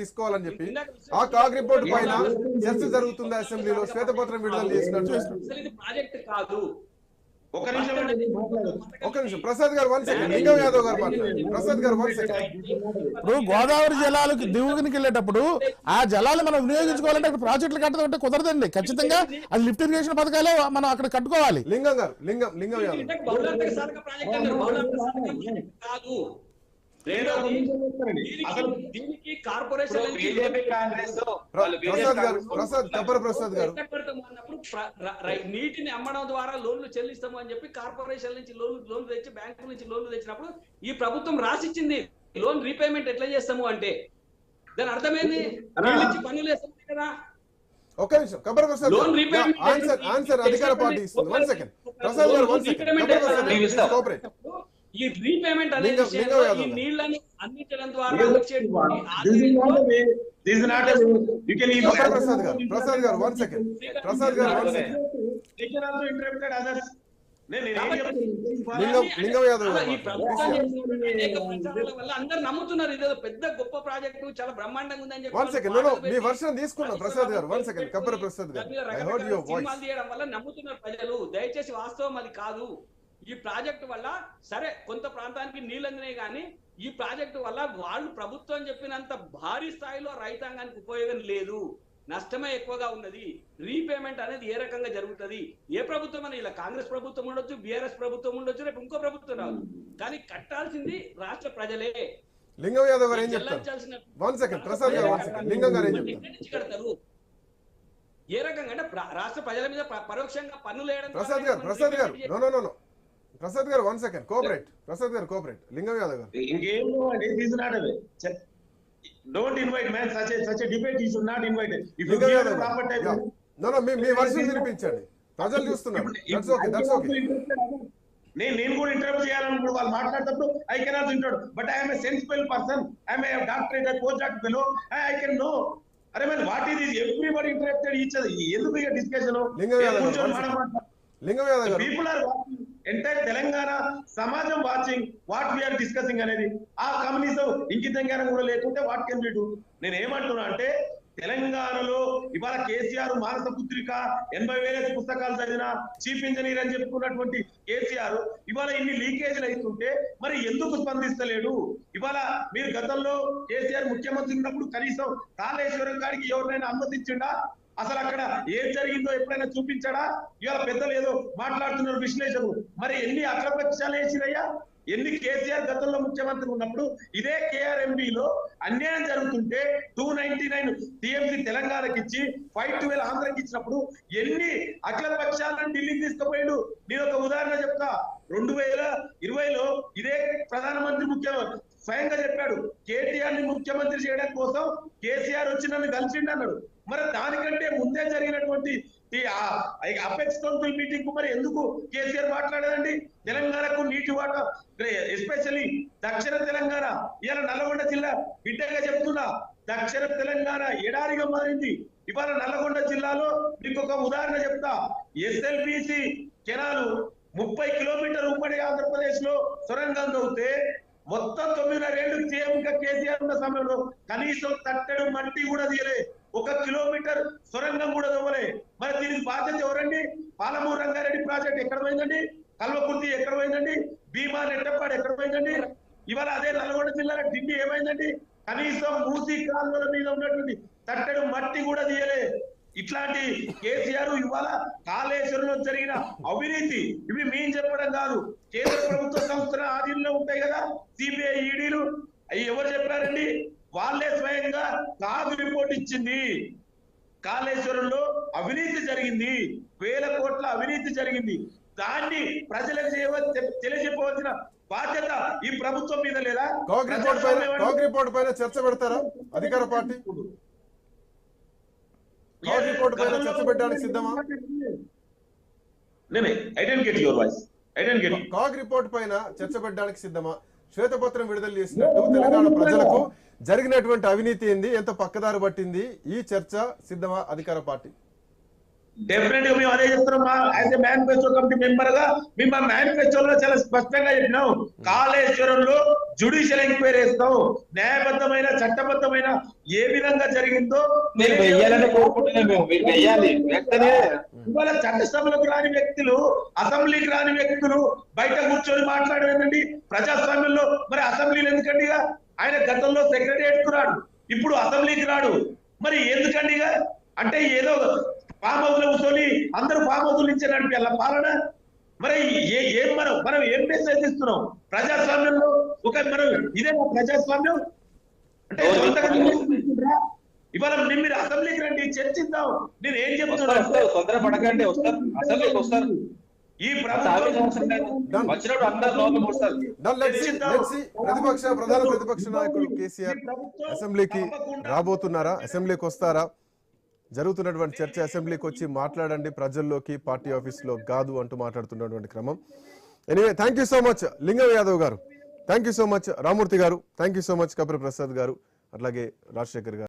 తీసుకోవాలని చెప్పి ఆ కాగ్ రిపోర్ట్ పైన చర్చ జరుగుతుంది అసెంబ్లీలో శ్వేతపత్రం విడుదల చేసినట్టు. చూస్తున్నాం అసలు ఇది ప్రాజెక్ట్ కాదు. ఒక నిమిషం ప్రసాద్ గారు వన్ సెకండ్. లింగం యాదవ్ గారు ప్రసాద్ గారు వన్ సెకండ్. ఇప్పుడు గోదావరి జలాలకు దిగువనికి వెళ్ళేటప్పుడు ఆ జలాలు మనం వినియోగించుకోవాలంటే అక్కడ ప్రాజెక్టులు కట్టడం అంటే కుదరదండి. ఖచ్చితంగా అది లిఫ్ట్ ఇరిగేషన్ పథకాలే మనం అక్కడ కట్టుకోవాలి. లింగం గారు లింగం లింగం యాదవ్. దీనికి దీనికి కార్పొరేషన్ నీటిని అమ్మడం ద్వారా లోన్లు చెల్లిస్తాము అని చెప్పి కార్పొరేషన్ నుంచి లోన్ లోన్లు తెచ్చి బ్యాంకు నుంచి లోన్లు తెచ్చినప్పుడు ఈ ప్రభుత్వం రాసిచ్చింది లోన్ రీపేమెంట్ ఎట్లా చేస్తాము అంటే. దాని అర్థమైంది? పన్నులు వేస్తాం కదా. ఒక్క నిమిషం. కప్పర Prasad loan repayment answer answer అధికార పార్టీ ఇస్తుంది. వన్ సెకండ్ ప్రసాద్ గారు వన్ సెకండ్ కోఆపరేట్ ఈ రీపేమెంట్ అనే లింగం- విషయంలో లింగం యాదవ్. ఈ అందించడం ద్వారా వచ్చేటువంటి ప్రసాద్ గారు Prasad one second Prasad one second అందరూ నమ్ముతున్నారు. ఇదేదో పెద్ద గొప్ప ప్రాజెక్టు చాలా బ్రహ్మాండంగా ఉందని చెప్పి వన్ వాళ్ళు సెకండ్ నో పాటలు మీ పెట్టి వర్షన్ తీసుకున్నాం. ప్రసాద్ గారు వన్ సెకండ్ కప్పర ప్రసాద్ గారు. తీయడం వల్ల నమ్ముతున్నారు ప్రజలు. దయచేసి వాస్తవం అది కాదు. ఈ ప్రాజెక్టు వల్ల సరే కొంత ప్రాంతానికి నీళ్ళు అందినాయి కానీ ఈ ప్రాజెక్టు వల్ల వాళ్ళు ప్రభుత్వం చెప్పినంత భారీ స్థాయిలో రైతాంగానికి ఉపయోగం లేదు. నష్టమే ఎక్కువగా ఉన్నది. రీపేమెంట్ అనేది ఏ రకంగా జరుగుతుంది? ఏ ప్రభుత్వం అని ఇలా కాంగ్రెస్ ప్రభుత్వం ఉండొచ్చు బీఆర్ఎస్ ప్రభుత్వం ఉండొచ్చు రేపు ఇంకో ప్రభుత్వం రావచ్చు కానీ కట్టాల్సింది రాష్ట్ర ప్రజలే. లింగం యాదవ్ గారు ఏం చెప్తారు? చెల్లించాల్సిన వన్ సెకండ్ ప్రసాద్ గారు వన్ సెకండ్. లింగం గారు ఏం చెప్తారు? ఎక్కడి నుంచి కడతారు ఏ రకంగా అంటే రాష్ట్ర ప్రజల మీద పరోక్షంగా పన్నులు వేయడం ప్రసాద్ గారు ప్రసాద్ గారు నో నో నో. ప్రసాద్ గారు వన్ సెకండ్ కోఆపరేట్ ప్రసాద్ గారు కోఆపరేట్ లింగం యాదవ్ గారు. ఇంకేం అండి this not away don't invite man such such debate you should not invite if you give Yadav proper time no no మీ మీ వర్షన్ వినిపించండి. ప్రజలు చూస్తున్నారు. దట్స్ ఓకే దట్స్ ఓకే నేను నేను కూడా ఇంటర్వ్యూ చేయాలనుకున్నాడు వాళ్ళు మాట్లాడేటప్పుడు ఐ కెనాట్ వింటాడు but I'm a sensible person I'm a doctorate post doctor fellow I can no అరే మరి what is everybody interested each ఎందుకు ఇక డిస్కషన్. లింగం యాదవ్ గారు people are watching entire Telangana సమాజం వాచింగ్ వాట్ వీఆర్ డిస్కసింగ్ అనేది ఆ communism ఇంకితంగా కూడా లేకుంటే వాట్ కెన్ బి డూ నేను ఏమంటున్నా అంటే తెలంగాణలో ఇవాళ కేసీఆర్ మానస పుత్రిక ఎనభై వేల పుస్తకాలు చదివిన చీఫ్ ఇంజనీర్ అని చెప్పుకున్నటువంటి కేసీఆర్ ఇవాళ ఇన్ని లీకేజీలు అవుతుంటే మరి ఎందుకు స్పందిస్తలేడు? ఇవాళ మీరు గతంలో కేసీఆర్ ముఖ్యమంత్రి ఉన్నప్పుడు కనీసం కాళేశ్వరం గారికి ఎవరినైనా అనుమతించిండా అసలు అక్కడ ఏం జరిగిందో ఎప్పుడైనా చూపించాడా? ఇవాళ పెద్దలు ఏదో మాట్లాడుతున్నారు విశ్లేషకులు. మరి ఎన్ని అక్రపక్షాలు వేసిరయ్యా? ఎన్ని కేసీఆర్ గతంలో ముఖ్యమంత్రి ఉన్నప్పుడు ఇదే కేఆర్ఎంబిలో లో అన్యాయం జరుగుతుంటే టూ నైన్టీ నైన్ టీఎంసీ తెలంగాణకి ఇచ్చి ఫైవ్ ట్వెల్వ్ ఆంధ్రకి ఇచ్చినప్పుడు ఎన్ని అఖిల పక్షాలను ఢిల్లీకి తీసుకుపోయాడు? నేను ఒక ఉదాహరణ చెప్తా. రెండు వేల ఇరవైలో ఇదే ప్రధానమంత్రి ముఖ్యమంత్రి స్వయంగా చెప్పాడు కేటీఆర్ని ముఖ్యమంత్రి చేయడం కోసం కేసీఆర్ వచ్చి నన్ను కలిసిండు అన్నాడు. మరి దానికంటే ముందే జరిగినటువంటి ఈ అపెక్స్ కౌన్సిల్ మీటింగ్ మరి ఎందుకు కేసీఆర్ మాట్లాడదండి తెలంగాణకు నీటి వాటర్ ఎస్పెషల్లీ దక్షిణ తెలంగాణ ఇవాళ నల్గొండ జిల్లా బిడ్డగా చెప్తున్నా దక్షిణ తెలంగాణ ఎడారిగా మారింది. ఇవాళ నల్గొండ జిల్లాలో మీకు ఒక ఉదాహరణ చెప్తా. ఎస్ఎల్బిసి కెనాలు ముప్పై కిలోమీటర్ ఉమ్మడి ఆంధ్రప్రదేశ్లో సొరంగం తవ్వుతే మొత్తం తొమ్మిదిన్నర ఏళ్ళు సీఎం గా కేసీఆర్ ఉన్న సమయంలో కనీసం తట్టెడు మట్టి కూడా తీయలే. ఒక కిలోమీటర్ సొరంగం కూడా తవ్వలే. మరి దీనికి బాధ్యత ఎవరండి? పాలమూరు రంగారెడ్డి ప్రాజెక్ట్ ఎక్కడ పోయిందండి? కల్వకుర్తి ఎక్కడ పోయిందండి? భీమా నెట్టపాడు ఎక్కడ పోయిందండి? ఇవాళ అదే నల్గొండ జిల్లాలో ఢిల్లీ ఏమైందండి? కనీసం మూసీ కాలువల మీద ఉన్నటువంటి తట్టెడు మట్టి కూడా తీయలే. ఇట్లాంటి కేసీఆర్ ఇవాళ కాళేశ్వరంలో జరిగిన అవినీతి ఇవి మేము చెప్పడం కాదు. కేంద్ర ప్రభుత్వ సంస్థల ఆధీనంలో ఉంటాయి కదా సిబిఐ ఈడీలు అవి ఎవరు చెప్పారండి? వాళ్ళే స్వయంగా కాగు రిపోర్ట్ ఇచ్చింది. కాళేశ్వరంలో అవినీతి జరిగింది. వేల కోట్ల అవినీతి జరిగింది. దాన్ని ప్రజలకు తెలియజెప్పవలసిన బాధ్యత ఈ ప్రభుత్వం మీద లేదా? కాగ్ రిపోర్ట్ పైన చర్చ పెడతారా? అధికార పార్టీ? కాగ్ రిపోర్ట్ పైన చర్చ పెట్టడానికి సిద్ధమా? యువర్ వాయిస్ కాగ్ రిపోర్ట్ పైన చర్చ పెట్టడానికి సిద్ధమా? శ్వేతపత్రం విడుదల చేసినట్టు తెలంగాణ ప్రజలకు జరిగినటువంటి అవినీతి ఏంది? ఎంత పక్కదారి పట్టింది? ఈ చర్చ సిద్ధమా అధికార పార్టీ? డెఫినెట్గా మేము అదే చెప్తున్నాం. యాజ్ ఎ మేనిఫెస్టో కమిటీ మెంబర్గా మేము మా మేనిఫెస్టోలో చాలా స్పష్టంగా చెప్పినాం. కాళేశ్వరంలో జుడిషియల్ ఎంక్వైరీ వేస్తాం. న్యాయబద్ధమైన చట్టబద్ధమైన ఏ విధంగా జరిగిందో మీరు వెయ్యాలని కోరుకుంటున్నాం మేము. మీరు వెయ్యాలి. వెంటనే ఇవాళ చట్టసభలకు రాని వ్యక్తులు అసెంబ్లీకి రాని వ్యక్తులు బయట కూర్చొని మాట్లాడేదండి ప్రజాస్వామ్యంలో మరి అసెంబ్లీలు ఎందుకండి? ఆయన గతంలో సెక్రటరియట్కు రాడు ఇప్పుడు అసెంబ్లీకి రాడు మరి ఎందుకండి? అంటే ఏదో ఫామ్ హౌస్లో కూర్చొని అందరూ ఫామ్ హౌస్ నుంచే నడిపి పాలన మరి ఏ- ఏం మనం మనం ఏం మెసేజ్ ఇస్తున్నాం ప్రజాస్వామ్యంలో ఒక మనం ఇదే ప్రజాస్వామ్యం అంటే? ఇవాళ మేము మీరు అసెంబ్లీకి రండి చర్చిద్దాం. నేను ఏం వస్తారు చెప్తున్నా వస్తారు తొందర పడకండి వస్తారు అసెంబ్లీకి వస్తారు. ఈ. ప్రతిపక్ష ప్రధాన ప్రతిపక్ష నాయకుడు కేసీఆర్ అసెంబ్లీకి రాబోతున్నారా? అసెంబ్లీకి వస్తారా? జరుగుతున్నటువంటి చర్చ అసెంబ్లీకి వచ్చి మాట్లాడండి. ప్రజల్లోకి పార్టీ ఆఫీస్లో కాదు అంటూ మాట్లాడుతున్నటువంటి క్రమం. Anyway thank you so much Lingam Yadav గారు. Thank you so much Ramurthy గారు. Thank you so much Kapil Prasad గారు. అట్లాగే రాజశేఖర్ గారు.